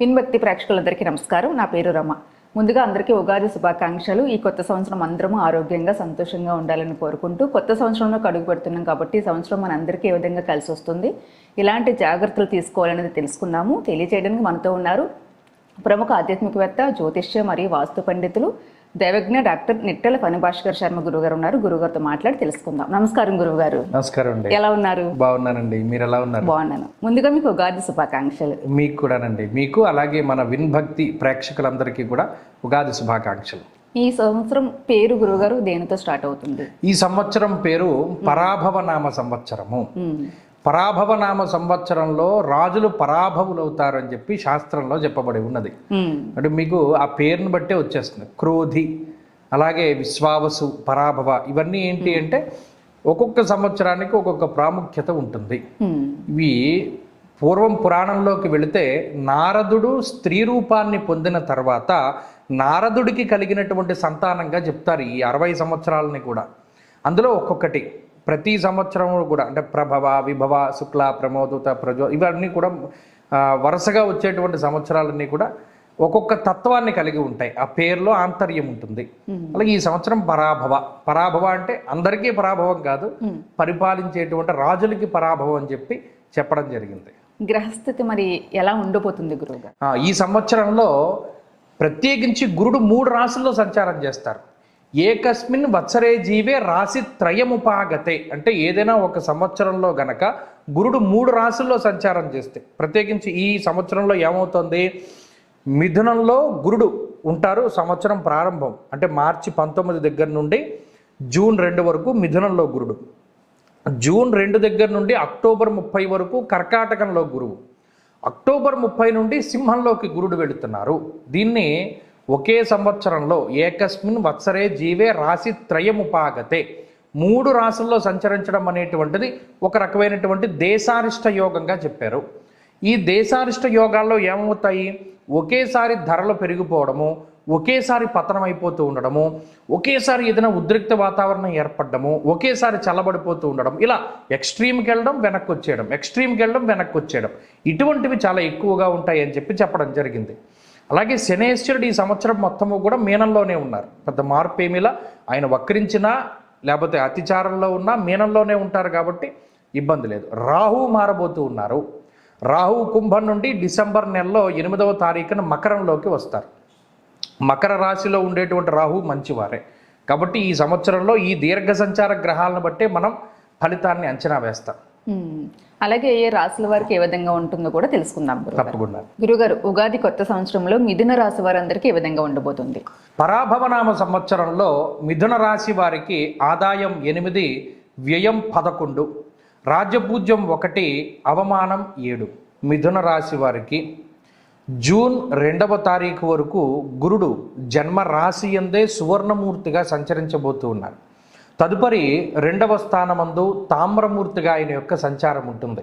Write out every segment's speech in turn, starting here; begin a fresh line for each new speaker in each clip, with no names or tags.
పిన్భక్తి ప్రేక్షకులందరికీ నమస్కారం. నా పేరు రమ. ముందుగా అందరికీ ఉగాది శుభాకాంక్షలు. ఈ కొత్త సంవత్సరం అందరము ఆరోగ్యంగా సంతోషంగా ఉండాలని కోరుకుంటూ కొత్త సంవత్సరంలో అడుగు పెడుతున్నాం కాబట్టి ఈ సంవత్సరం మన అందరికీ ఏ విధంగా కలిసి వస్తుంది ఇలాంటి జాగ్రత్తలు తీసుకోవాలనేది తెలుసుకుందాము. తెలియజేయడానికి మనతో ఉన్నారు ప్రముఖ ఆధ్యాత్మికవేత్త జ్యోతిష్య మరియు వాస్తు పండితులు దైవజ్ఞ డాక్టర్ నిట్టెల ఫణిభాస్కర్ శర్మ గురుగారు ఉన్నారు. గురుగారితో మాట్లాడి తెలుసుకుందాం. నమస్కారం గురుగారు
నమస్కారం అండి.
ఎలా ఉన్నారు?
బాగున్నానండి. మీరు ఎలా ఉన్నారు?
బాగున్నాను. ముందుగా మీకు ఉగాది శుభాకాంక్షలు.
మీకు కూడానండి. మీకు అలాగే మన విన్భక్తి ప్రేక్షకులందరికీ కూడా ఉగాది శుభాకాంక్షలు.
ఈ సంవత్సరం పేరు గురుగారు దేనితో స్టార్ట్ అవుతుంది?
ఈ సంవత్సరం పేరు పరాభవ నామ సంవత్సరము. పరాభవ నామ సంవత్సరంలో రాజులు పరాభవులవుతారు అని చెప్పి శాస్త్రంలో చెప్పబడి ఉన్నది. అంటే మీకు ఆ పేరుని బట్టే వచ్చేస్తుంది. క్రోధి అలాగే విశ్వావసు పరాభవ ఇవన్నీ ఏంటి అంటే ఒక్కొక్క సంవత్సరానికి ఒక్కొక్క ప్రాముఖ్యత ఉంటుంది. ఇవి పూర్వం పురాణంలోకి వెళితే నారదుడు స్త్రీ రూపాన్ని పొందిన తర్వాత నారదుడికి కలిగినటువంటి సంతానంగా చెప్తారు ఈ అరవై సంవత్సరాలని కూడా. అందులో ఒక్కొక్కటి ప్రతి సంవత్సరం కూడా అంటే ప్రభవ విభవ శుక్ల ప్రమోదుత ప్రజో ఇవన్నీ కూడా వరుసగా వచ్చేటువంటి సంవత్సరాలన్నీ కూడా ఒక్కొక్క తత్వాన్ని కలిగి ఉంటాయి. ఆ పేరులో ఆంతర్యం ఉంటుంది. అలాగే ఈ సంవత్సరం పరాభవ. పరాభవ అంటే అందరికీ పరాభవం కాదు. పరిపాలించేటువంటి రాజులకి పరాభవం అని చెప్పి చెప్పడం జరిగింది.
గ్రహస్థితి మరి ఎలా ఉండబోతుంది గురువుగారు?
ఆ, ఈ సంవత్సరంలో ప్రత్యేకించి గురుడు మూడు రాశుల్లో సంచారం చేస్తారు. ఏకస్మిన్ వత్సరే జీవే రాశి త్రయముపాగతే. అంటే ఏదైనా ఒక సంవత్సరంలో గనక గురుడు మూడు రాశుల్లో సంచారం చేస్తే ప్రత్యేకించి ఈ సంవత్సరంలో ఏమవుతుంది? మిథునంలో గురుడు ఉంటారు సంవత్సరం ప్రారంభం. అంటే మార్చి పంతొమ్మిది దగ్గర నుండి జూన్ రెండు వరకు మిథునంలో గురుడు. జూన్ రెండు దగ్గర నుండి అక్టోబర్ ముప్పై వరకు కర్కాటకంలో గురువు. అక్టోబర్ ముప్పై నుండి సింహంలోకి గురుడు వెళుతున్నారు. దీన్ని ఒకే సంవత్సరంలో ఏకస్మిన్ వత్సరే జీవే రాశి త్రయముపాగతే. మూడు రాసుల్లో సంచరించడం అనేటువంటిది ఒక రకమైనటువంటి దేశారిష్ట యోగంగా చెప్పారు. ఈ దేశారిష్ట యోగాల్లో ఏమవుతాయి? ఒకేసారి ధరలు పెరిగిపోవడము ఒకేసారి పతనం అయిపోతూ ఉండడము ఒకేసారి ఏదైనా ఉద్రిక్త వాతావరణం ఏర్పడడము ఒకేసారి చల్లబడిపోతూ ఉండడం ఇలా ఎక్స్ట్రీమ్కి వెళ్ళడం వెనక్కి వచ్చేయడం ఎక్స్ట్రీమ్కి వెళ్ళడం వెనక్కి వచ్చేయడం ఇటువంటివి చాలా ఎక్కువగా ఉంటాయి అని చెప్పి చెప్పడం జరిగింది. అలాగే శనేశ్వరుడు ఈ సంవత్సరం మొత్తము కూడా మీనంలోనే ఉన్నారు. పెద్ద మార్పు ఏమిలా ఆయన వక్రించినా లేకపోతే అతిచారంలో ఉన్నా మీనంలోనే ఉంటారు కాబట్టి ఇబ్బంది లేదు. రాహు మారబోతూ ఉన్నారు. రాహు కుంభం నుండి డిసెంబర్ నెలలో ఎనిమిదవ తారీఖున మకరంలోకి వస్తారు. మకర రాశిలో ఉండేటువంటి రాహు మంచివారే. కాబట్టి ఈ సంవత్సరంలో ఈ దీర్ఘ సంచార గ్రహాలను బట్టే మనం ఫలితాన్ని అంచనా వేస్తాం.
అలాగే ఏ రాశుల వారికి ఏ విధంగా ఉంటుందో కూడా తెలుసుకుందాం
తప్పకుండా.
గురుగారు ఉగాది కొత్త సంవత్సరంలో మిథున రాశి వారందరికీ ఏ విధంగా ఉండబోతుంది?
పరాభవనామ సంవత్సరంలో మిథున రాశి వారికి ఆదాయం ఎనిమిది వ్యయం పదకొండు రాజ్యపూజ్యం ఒకటి అవమానం ఏడు మిథున రాశి వారికి. జూన్ రెండవ తారీఖు వరకు గురుడు జన్మ రాశి ఎందే సువర్ణమూర్తిగా సంచరించబోతూ ఉన్నారు. తదుపరి రెండవ స్థానమందు తామ్రమూర్తిగా ఆయన యొక్క సంచారం ఉంటుంది.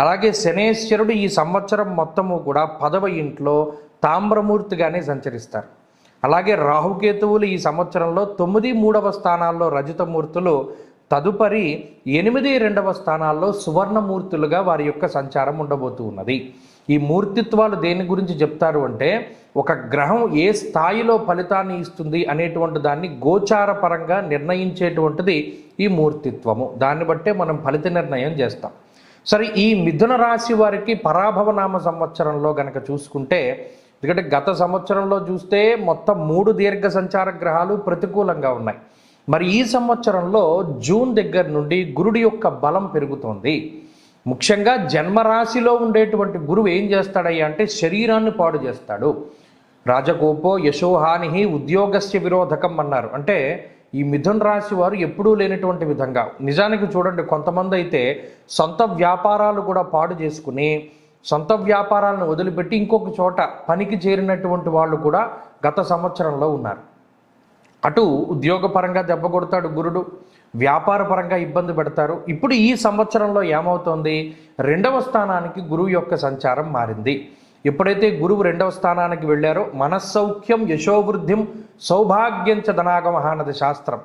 అలాగే శనేశ్వరుడు ఈ సంవత్సరం మొత్తము కూడా పదవ ఇంట్లో తామ్రమూర్తిగానే సంచరిస్తారు. అలాగే రాహుకేతువులు ఈ సంవత్సరంలో తొమ్మిది మూడవ స్థానాల్లో రజతమూర్తులు తదుపరి ఎనిమిది రెండవ స్థానాల్లో సువర్ణమూర్తులుగా వారి యొక్క సంచారం ఉండబోతూ ఉన్నది. ఈ మూర్తిత్వాలు దేని గురించి చెప్తారు అంటే ఒక గ్రహం ఏ స్థాయిలో ఫలితాన్ని ఇస్తుంది అనేటువంటి దాన్ని గోచార పరంగా నిర్ణయించేటువంటిది ఈ మూర్తిత్వము. దాన్ని బట్టే మనం ఫలిత నిర్ణయం చేస్తాం. సరే ఈ మిథున రాశి వారికి పరాభవనామ సంవత్సరంలో గనక చూసుకుంటే ఎందుకంటే గత సంవత్సరంలో చూస్తే మొత్తం మూడు దీర్ఘ సంచార గ్రహాలు ప్రతికూలంగా ఉన్నాయి. మరి ఈ సంవత్సరంలో జూన్ దగ్గర నుండి గురుడి యొక్క బలం పెరుగుతోంది. ముఖ్యంగా జన్మరాశిలో ఉండేటువంటి గురువు ఏం చేస్తాడయ్యా అంటే శరీరాన్ని పాడు చేస్తాడు. రాజగోపో యశోహాని ఉద్యోగస్య విరోధకం అన్నారు. అంటే ఈ మిథున్ రాశి వారు ఎప్పుడూ లేనటువంటి విధంగా. నిజానికి చూడండి కొంతమంది అయితే సొంత వ్యాపారాలు కూడా పాడు చేసుకుని సొంత వ్యాపారాలను వదిలిపెట్టి ఇంకొక చోట పనికి చేరినటువంటి వాళ్ళు కూడా గత సంవత్సరంలో ఉన్నారు. అటు ఉద్యోగపరంగా దెబ్బ కొడతాడు గురుడు. వ్యాపారపరంగా ఇబ్బంది పెడతారు. ఇప్పుడు ఈ సంవత్సరంలో ఏమవుతోంది? రెండవ స్థానానికి గురువు యొక్క సంచారం మారింది. ఎప్పుడైతే గురువు రెండవ స్థానానికి వెళ్ళారో మనస్సౌఖ్యం యశోవృద్ధిం సౌభాగ్యం చ ధనాగమహ అన్నది శాస్త్రం.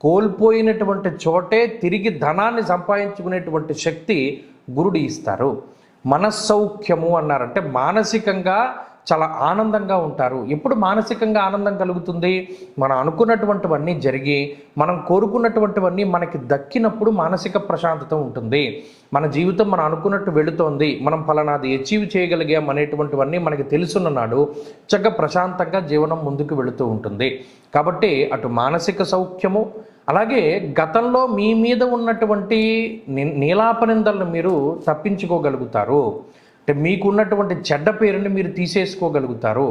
కోల్పోయినటువంటి చోటే తిరిగి ధనాన్ని సంపాదించుకునేటువంటి శక్తి గురుడు ఇస్తారు. మనస్సౌఖ్యము అన్నారంటే మానసికంగా చాలా ఆనందంగా ఉంటారు. ఎప్పుడు మానసికంగా ఆనందం కలుగుతుంది? మనం అనుకున్నటువంటివన్నీ జరిగి మనం కోరుకున్నటువంటివన్నీ మనకి దక్కినప్పుడు మానసిక ప్రశాంతత ఉంటుంది. మన జీవితం మనం అనుకున్నట్టు వెళుతోంది. మనం ఫలానాది అచీవ్ చేయగలిగాం అనేటువంటివన్నీ మనకి తెలుసున్న నాడు చక్కగా ప్రశాంతంగా జీవనం ముందుకు వెళుతూ ఉంటుంది. కాబట్టి అటు మానసిక సౌఖ్యము అలాగే గతంలో మీ మీద ఉన్నటువంటి ని- నీలాపనిందలను మీరు తప్పించుకోగలుగుతారు. అంటే మీకున్నటువంటి చెడ్డ పేరుని మీరు తీసేసుకోగలుగుతారు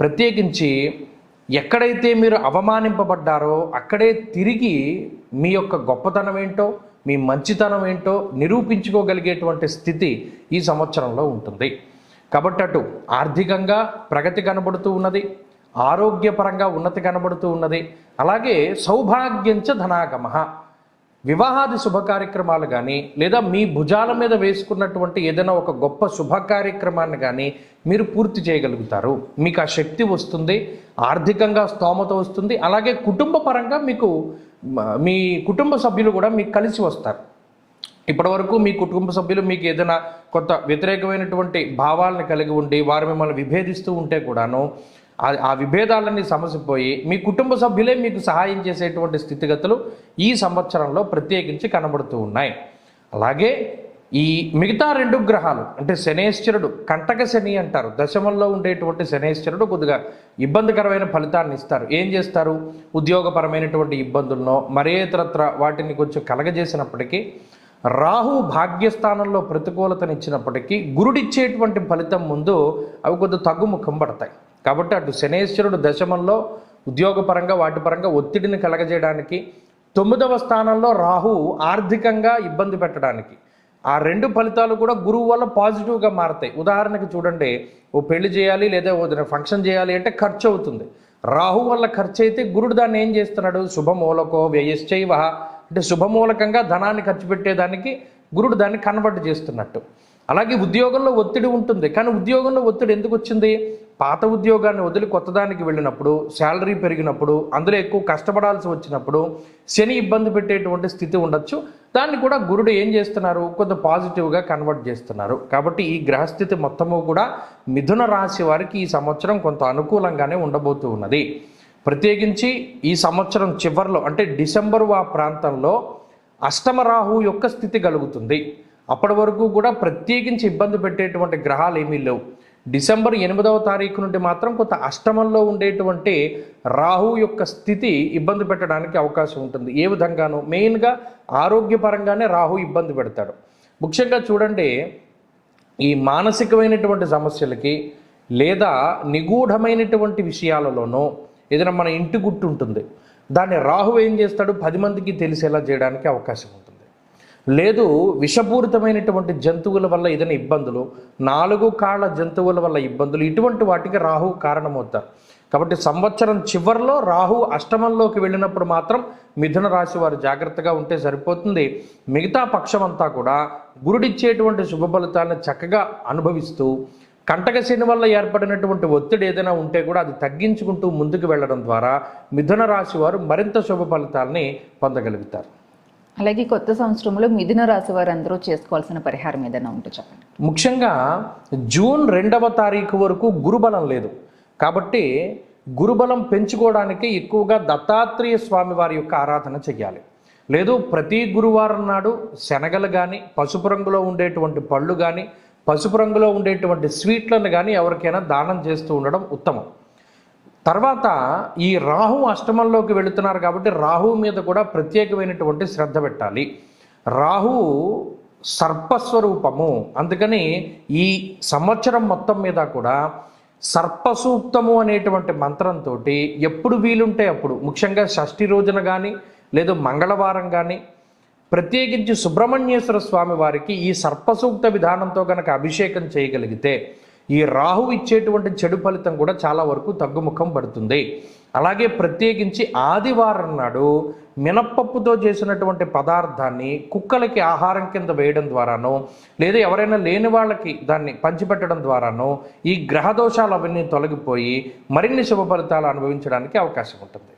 ప్రత్యేకించి ఎక్కడైతే మీరు అవమానింపబడ్డారో అక్కడే తిరిగి మీ యొక్క గొప్పతనం ఏంటో మీ మంచితనం ఏంటో నిరూపించుకోగలిగేటువంటి స్థితి ఈ సంవత్సరంలో ఉంటుంది. కాబట్టి అటు ఆర్థికంగా ప్రగతి కనబడుతూ ఉన్నది ఆరోగ్యపరంగా ఉన్నతి కనబడుతూ ఉన్నది అలాగే సౌభాగ్యంచ ధనాగమ వివాహాది శుభ కార్యక్రమాలు కానీ లేదా మీ భుజాల మీద వేసుకున్నటువంటి ఏదైనా ఒక గొప్ప శుభ కార్యక్రమాన్ని కానీ మీరు పూర్తి చేయగలుగుతారు. మీకు ఆ శక్తి వస్తుంది ఆర్థికంగా స్తోమత వస్తుంది అలాగే కుటుంబ పరంగా మీకు మీ కుటుంబ సభ్యులు కూడా మీకు కలిసి వస్తారు. ఇప్పటివరకు మీ కుటుంబ సభ్యులు మీకు ఏదైనా కొంత వ్యతిరేకమైనటువంటి భావాలను కలిగి ఉండి వారు మిమ్మల్ని విభేదిస్తూ ఉంటే కూడాను ఆ- విభేదాలన్నీ సమసిపోయి మీ కుటుంబ సభ్యులే మీకు సహాయం చేసేటువంటి స్థితిగతులు ఈ సంవత్సరంలో ప్రత్యేకించి కనబడుతూ ఉన్నాయి. అలాగే ఈ మిగతా రెండు గ్రహాలు అంటే శనేశ్వరుడు కంటక శని అంటారు. దశమంలో ఉండేటువంటి శనేశ్వరుడు కొద్దిగా ఇబ్బందికరమైన ఫలితాన్ని ఇస్తారు. ఏం చేస్తారు? ఉద్యోగపరమైనటువంటి ఇబ్బందులను మరే ఇతరత్ర వాటిని కొంచెం కలగజేసినప్పటికీ రాహు భాగ్యస్థానంలో ప్రతికూలతనిచ్చినప్పటికీ గురుడిచ్చేటువంటి ఫలితం ముందు అవి కొద్దిగా తగ్గుముఖం పడతాయి. కాబట్టి అటు శనేశ్వరుడు దశమంలో ఉద్యోగపరంగా వాటి పరంగా ఒత్తిడిని కలగజేయడానికి తొమ్మిదవ స్థానంలో రాహు ఆర్థికంగా ఇబ్బంది పెట్టడానికి. ఆ రెండు ఫలితాలు కూడా గురువు వల్ల పాజిటివ్గా మారతాయి. ఉదాహరణకి చూడండి ఓ పెళ్ళి చేయాలి లేదా ఓ ఫంక్షన్ చేయాలి అంటే ఖర్చు అవుతుంది. రాహు వల్ల ఖర్చు అయితే గురుడు దాన్ని ఏం చేస్తున్నాడు? శుభమూలకో వ్యయశ్చైవ. అంటే శుభమూలకంగా ధనాన్ని ఖర్చు పెట్టేదానికి గురుడు దాన్ని కన్వర్ట్ చేస్తున్నట్టు. అలాగే ఉద్యోగంలో ఒత్తిడి ఉంటుంది. కానీ ఉద్యోగంలో ఒత్తిడి ఎందుకు వచ్చింది? పాత ఉద్యోగాన్ని వదిలి కొత్తదానికి వెళ్ళినప్పుడు శాలరీ పెరిగినప్పుడు అందులో ఎక్కువ కష్టపడాల్సి వచ్చినప్పుడు శని ఇబ్బంది పెట్టేటువంటి స్థితి ఉండొచ్చు. దాన్ని కూడా గురుడు ఏం చేస్తున్నారు? కొంత పాజిటివ్గా కన్వర్ట్ చేస్తున్నారు. కాబట్టి ఈ గ్రహస్థితి మొత్తము కూడా మిథున రాశి వారికి ఈ సంవత్సరం కొంత అనుకూలంగానే ఉండబోతూ ఉన్నది. ప్రత్యేకించి ఈ సంవత్సరం చివరిలో అంటే డిసెంబరు ఆ ప్రాంతంలో అష్టమ రాహు యొక్క స్థితి కలుగుతుంది. అప్పటి వరకు కూడా ప్రత్యేకించి ఇబ్బంది పెట్టేటువంటి గ్రహాలు ఏమీ లేవు. డిసెంబర్ ఎనిమిదవ తారీఖు నుండి మాత్రం కొంత అష్టమంలో ఉండేటువంటి రాహు యొక్క స్థితి ఇబ్బంది పెట్టడానికి అవకాశం ఉంటుంది. ఏ విధంగానూ? మెయిన్గా ఆరోగ్యపరంగానే రాహు ఇబ్బంది పెడతాడు. ముఖ్యంగా చూడండి ఈ మానసికమైనటువంటి సమస్యలకి లేదా నిగూఢమైనటువంటి విషయాలలోనూ ఏదైనా మన ఇంటి గుట్టు ఉంటుంది. దాన్ని రాహు ఏం చేస్తాడు? పది మందికి తెలిసేలా చేయడానికి అవకాశం ఉంటుంది. లేదు విషపూరితమైనటువంటి జంతువుల వల్ల ఏదైనా ఇబ్బందులు నాలుగు కాళ్ళ జంతువుల వల్ల ఇబ్బందులు ఇటువంటి వాటికి రాహు కారణమవుతారు. కాబట్టి సంవత్సరం చివరిలో రాహు అష్టమంలోకి వెళ్ళినప్పుడు మాత్రం మిథున రాశి వారు జాగ్రత్తగా ఉంటే సరిపోతుంది. మిగతా పక్షం అంతా కూడా గురుడిచ్చేటువంటి శుభ ఫలితాలను చక్కగా అనుభవిస్తూ కంటకశని వల్ల ఏర్పడినటువంటి ఒత్తిడి ఏదైనా ఉంటే కూడా అది తగ్గించుకుంటూ ముందుకు వెళ్ళడం ద్వారా మిథున రాశి వారు మరింత శుభ ఫలితాలని పొందగలుగుతారు.
అలాగే కొత్త సంవత్సరంలో మిథున రాశి వారు అందరూ చేసుకోవాల్సిన పరిహారం ఏదైనా ఉంటే చెప్పండి.
ముఖ్యంగా జూన్ రెండవ తారీఖు వరకు గురుబలం లేదు. కాబట్టి గురుబలం పెంచుకోవడానికి ఎక్కువగా దత్తాత్రేయ స్వామి వారి యొక్క ఆరాధన చెయ్యాలి. లేదు ప్రతి గురువారం నాడు శనగలు కానీ పసుపు రంగులో ఉండేటువంటి పళ్ళు కానీ పసుపు రంగులో ఉండేటువంటి స్వీట్లను కానీ ఎవరికైనా దానం చేస్తూ ఉండడం ఉత్తమం. తర్వాత ఈ రాహు అష్టమంలోకి వెళుతున్నారు కాబట్టి రాహు మీద కూడా ప్రత్యేకమైనటువంటి శ్రద్ధ పెట్టాలి. రాహు సర్పస్వరూపము. అందుకని ఈ సంవత్సరం మొత్తం మీద కూడా సర్పసూక్తము అనేటువంటి మంత్రంతో ఎప్పుడు వీలుంటే అప్పుడు ముఖ్యంగా షష్ఠి రోజున కానీ లేదు మంగళవారం కానీ ప్రత్యేకించి సుబ్రహ్మణ్యేశ్వర స్వామి వారికి ఈ సర్పసూక్త విధానంతో కనుక అభిషేకం చేయగలిగితే ఈ రాహు ఇచ్చేటువంటి చెడు ఫలితం కూడా చాలా వరకు తగ్గుముఖం పడుతుంది. అలాగే ప్రత్యేకించి ఆదివారం నాడు మినప్పప్పుతో చేసినటువంటి పదార్థాన్ని కుక్కలకి ఆహారం కింద వేయడం ద్వారానో లేదా ఎవరైనా లేని వాళ్ళకి దాన్ని పంచిపెట్టడం ద్వారానో ఈ గ్రహదోషాలు అవన్నీ తొలగిపోయి మరిన్ని శుభ ఫలితాలు అనుభవించడానికి అవకాశం ఉంటుంది.